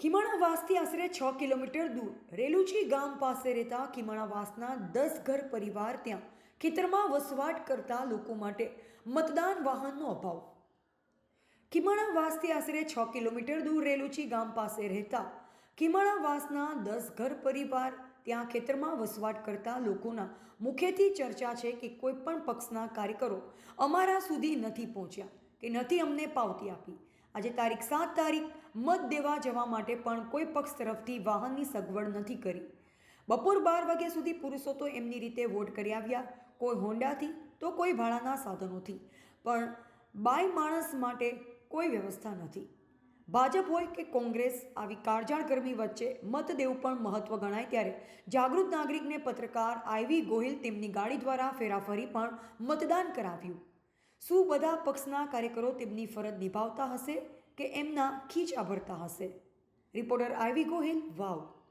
કિમણાવાસથી આશરે છ કિલોમીટર દૂર રેલુચી ગામ પાસે રહેતા કિમણાવાસના દસ ઘર પરિવાર ત્યાં ખેતરમાં વસવાટ કરતા લોકો માટે મતદાન વાહનનો અભાવ. કિમણાવાસથી આશરે છ કિલોમીટર દૂર રેલુચી ગામ પાસે રહેતા કિમણાવાસના દસ ઘર પરિવાર ત્યાં ખેતરમાં વસવાટ કરતા લોકોના મુખેથી ચર્ચા છે કે કોઈ પણ પક્ષના કાર્યકરો અમારા સુધી નથી પહોંચ્યા, કે નથી અમને પાવતી આપી. આજે તારીખ સાત તારીખ મત દેવા જવા માટે પણ કોઈ પક્ષ તરફથી વાહનની સગવડ નથી કરી. બપોર બાર વાગ્યા સુધી પુરુષો તો એમની રીતે વોટ કરી આવ્યા. કોઈ હોન્ડાથી, તો કોઈ ભાડાના સાધનોથી. પણ બાય માણસ માટે કોઈ વ્યવસ્થા નથી. ભાજપ હોય કે કોંગ્રેસ, આવી કાળજાળ ગરમી વચ્ચે મત દેવું પણ મહત્વ ગણાય ત્યારે જાગૃત નાગરિકને પત્રકાર આઈવી ગોહિલ તેમની ગાડી દ્વારા ફેરાફરી પણ મતદાન કરાવ્યું. શું બધા પક્ષના કાર્યકરો તેમની ફરજ નિભાવતા હશે કે એમના ખીચા ભરતા હશે? Reporter I V Gohil, Vav.